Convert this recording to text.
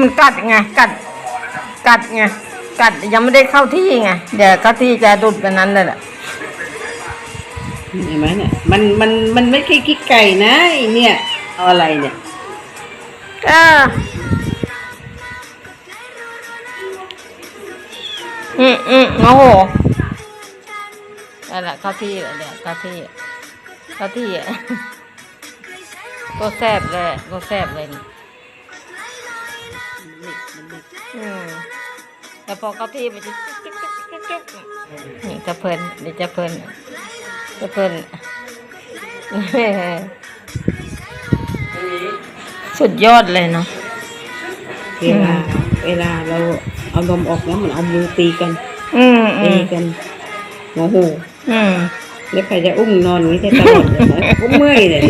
มันกัดไงกัด กัดไงกัดยังไม่ได้เข้าที่ไงเดี๋ยวเข้าที่จะดุดไปนั้นเลยแหละเห็นไหมเนี่ยมันมันมันไม่ใช่ขี้ไก่นะไอเนี่ยเอาอะไรเนี่ยเอออืมอืมโอ้โหนั่นแหละเข้าที่เลยเนี่ยเข้าที่เข้าที่อะก็แซบเลยก็แซบเลย นี่อืมแต่พอเข้าที่มันจะจุ๊กจุ๊กจุ๊กจุ๊กจุ๊กนี่จะเพลินเดี๋ยวจะเพลินจะเพลินสุดยอดเลยเนาะเวลาเวลาเราเอานมออกแล้วมันเอามือตีกัน อืมตีกันโอ้โหอืมแล้วใครจะอุ้มนอนอย่างนี้ได้ตลอดเลยนะก็เมื่อยเลย